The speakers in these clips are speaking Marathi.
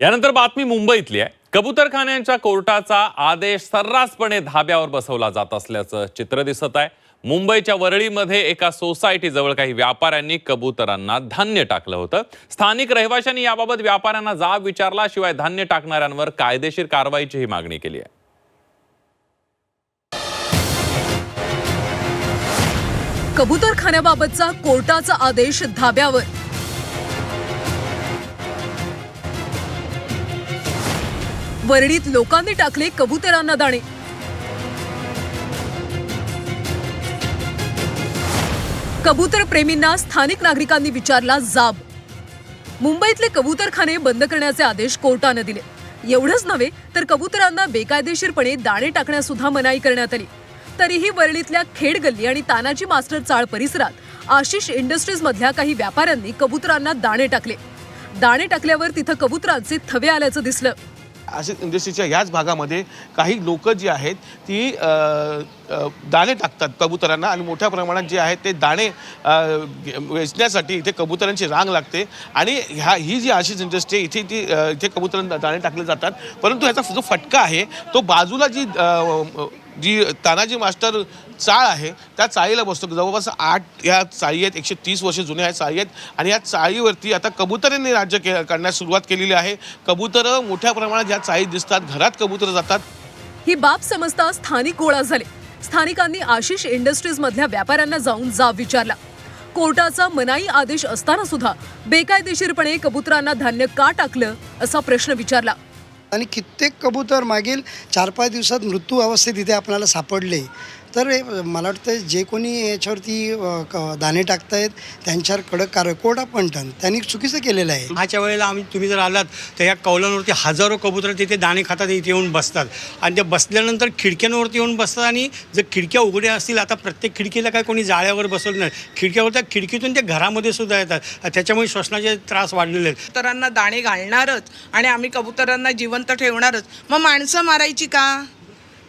यानंतर बातमी मुंबईतली आहे. कबूतरखान्यांच्या कोर्टाचा आदेश सर्रासपणे धाब्यावर बसवला जात असल्याचं चित्र दिसत आहे. मुंबईच्या वरळीमध्ये एका सोसायटीजवळ काही व्यापाऱ्यांनी कबुतरांना धान्य टाकलं होतं. स्थानिक रहिवाशांनी याबाबत व्यापाऱ्यांना जाब विचारला शिवाय धान्य टाकणाऱ्यांवर कायदेशीर कारवाईचीही मागणी केली आहे. कबूतरखान्याबाबतचा कोर्टाचा आदेश धाब्यावर. वरडीत लोकांनी टाकले कबुतरांना दाणे. कबूतर प्रेमींना स्थानिक नागरिकांनी विचारला जाब. मुंबईतले कबूतरखाने बंद करण्याचे आदेश कोर्टानं दिले. एवढंच नव्हे तर कबुतरांना बेकायदेशीरपणे दाणे टाकण्यास सुद्धा मनाई करण्यात आली. तरीही वरळीतल्या खेड गल्ली आणि तानाजी मास्टर चाळ परिसरात आशिष इंडस्ट्रीज मधल्या काही व्यापाऱ्यांनी कबुतरांना दाणे टाकले. दाणे टाकल्यावर तिथं कबुतरांचे थवे आल्याचं दिसलं. अशा इंडस्ट्रीच्या ह्याच भागामध्ये काही लोक जी आहेत ती दाणे टाकतात कबुतरांना आणि मोठ्या प्रमाणात जे आहेत ते दाणे वेचण्यासाठी इथे कबुतरांची रांग लागते आणि ह्या ही जी आशिष इंडस्ट्री आहे, इथे ती इथे कबुतरांना दाणे टाकले जातात. परंतु ह्याचा जो फटका आहे तो बाजूला जी जी तानाजी मास्टर चाळ आहे त्या चाळीला बसतो. जवळपास आठ या चाळी आहेत एकशे तीस वर्ष जुन्या ह्या चाळी आहेत. आणि या चाळीवरती आता कबुतरांनी राज्य के करण्यास सुरुवात केलेली आहे. कबुतरं मोठ्या प्रमाणात या चाळीत दिसतात घरात कबुतरं जातात. ही बाब समजता स्थानिक गोळा झाले. स्थानिकांनी आशिष इंडस्ट्रीज मधल्या व्यापाऱ्यांना जाऊन जाब विचारला. कोर्टाचा मनाई आदेश असताना सुद्धा बेकायदेशीरपणे कबुतरांना धान्य का टाकलं असा प्रश्न विचारला. आणि कित्येक कबूतर मागील चार पाच दिवसात मृत्यू अवस्थेत इथे आपल्याला सापडले. तर मला वाटतं जे कोणी याच्यावरती क- दाणे टाकतायत त्यांच्यावर कडक कार कोर्ट अपंटन त्यांनी चुकीचं केलेलं आहे. आजच्या वेळेला आम्ही तुम्ही जर आलात तर या कौलांवरती हजारो कबुतर तिथे दाणे खातात इथे येऊन बसतात. आणि ते बसल्यानंतर खिडक्यांवरती येऊन बसतात आणि जर खिडक्या उघड्या असतील आता प्रत्येक खिडकीला काय कोणी जाळ्यावर बसवलं नाही. खिडक्यावर त्या खिडकीतून ते घरामध्ये सुद्धा येतात. त्याच्यामुळे श्वसनाचे त्रास वाढलेले आहेत. कबुतरांना दाणे घालणारच आणि आम्ही कबुतरांना जिवंत ठेवणारच. मग माणसं मारायची का?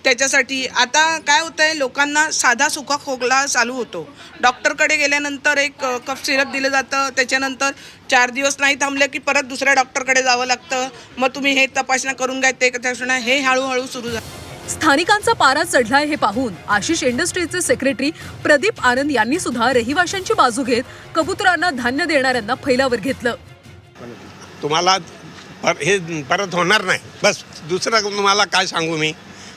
त्याच्यासाठी आता काय होतं आहे लोकांना साधा सुका खोकला चालू होतो. डॉक्टरकडे गेल्यानंतर एक कफ सिरप दिलं जातं. त्याच्यानंतर चार दिवस नाही थांबले की परत दुसऱ्या डॉक्टरकडे जावं लागतं. मग तुम्ही हे तपासण्या करून घ्या ते तपासण्या हे हळूहळू सुरू झालं स्थानिकांचा पारा चढलाय हे पाहून आशिष इंडस्ट्रीजचे सेक्रेटरी प्रदीप आनंद यांनी सुद्धा रहिवाशांची बाजू घेत कबुतरांना धान्य देणाऱ्यांना फैलावर घेतलं. तुम्हाला पर हे परत होणार नाही. बस दुसरं तुम्हाला काय सांगू मी?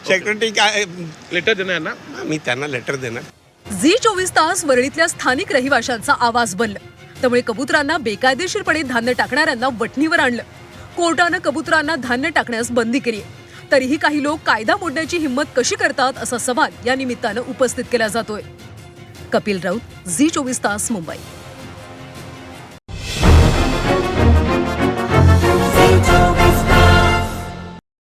सेक्रेटरी काय लेटर देणार ना? मी त्यांना लेटर देणार. झी चोवीस तास वरळीतल्या स्थानिक रहिवाशांचा आवाज बनलं त्यामुळे कबुतरांना बेकायदेशीरपणे धान्य टाकणाऱ्यांना वटणीवर आणलं. कोर्टानं कबुतरांना धान्य टाकण्यास बंदी केली तरीही काही लोक कायदा मोडण्याची हिंमत कशी करतात असा सवाल या निमित्तानं उपस्थित केला जातोय. कपिल राऊत झी चोवीस तास मुंबई.